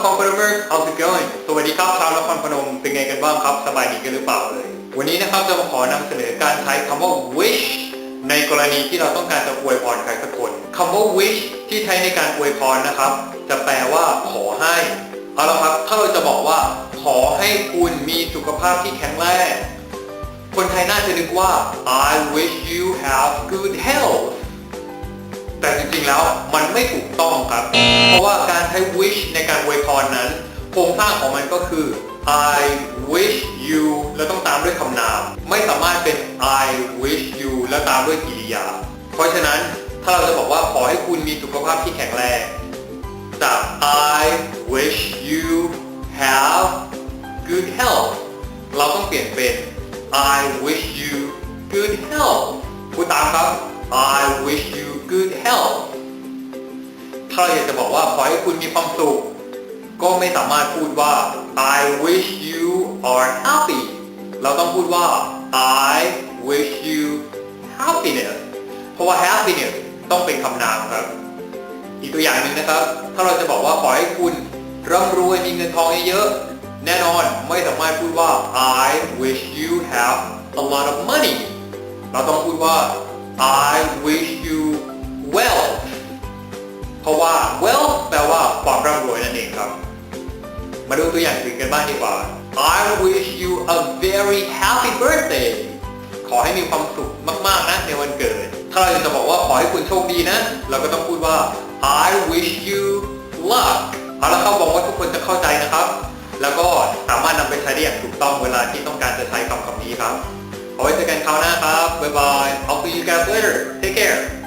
นครพนม how's it going สวัสดีครับชาวนครพนม เป็นไงกันบ้างครับ สบายดีกันหรือเปล่าเอ่ยวันนี้นะครับจะมาขอนำเสนอการใช้คำว่า wish ในกรณีที่เราต้องการจะอวยพรใครสักคนคำว่า wish ที่ใช้ในการอวยพรนะครับ จะแปลว่าขอให้ เอาละครับ ถ้าเราจะบอกว่า ขอให้คุณมีสุขภาพที่แข็งแรง คนไทยน่าจะนึกว่า I wish you have good health แต่จริงๆแล้วมันไม่ถูกต้องครับ เพราะว่า ใช้ wish ในการอวยพรนั้น โครงสร้างของมันก็คือ I wish you แล้วต้องตามด้วยคำนาม ไม่สามารถเป็น I wish you แล้วตามด้วยกริยา เพราะฉะนั้นถ้าเราจะบอกว่าขอให้คุณมีสุขภาพที่แข็งแรงจาก I wish you have good health เราต้องเปลี่ยนเป็น I wish you good health พูดตามครับ I wish you good health ถ้าเราอยากจะบอกว่าขอให้คุณมีความสุข ก็ไม่สามารถพูดว่า I wish you are happy เราต้องพูดว่า I wish you happiness เพราะว่า happiness ต้องเป็นคำนามครับ อีกตัวอย่างหนึ่งนะครับ ถ้าเราจะบอกว่าขอให้คุณร่ำรวยมีเงินทองเยอะๆแน่นอนไม่สามารถพูดว่า I wish you have a lot of money เราต้องพูดว่า I ราะว่า wealth แปลว่าความร่ำรวยนั่นเองครับ มาดูตัวอย่างอื่นกันบ้างดีกว่า I wish you a very happy birthday ขอให้มีความสุขมาก ๆ นะ ในวันเกิด ถ้าเราจะบอกว่าขอให้คุณโชคดีนะ เราก็ต้องพูดว่า I wish you luck เอาละครับหวังว่าทุกคนจะเข้าใจนะครับ แล้วก็สามารถนำไปใช้ได้อย่างถูกต้องเวลาที่ต้องการจะใช้คำคำนี้ครับ เอาไว้เจอกันคราวหน้าครับ บ๊ายบาย I'll see you guys later take care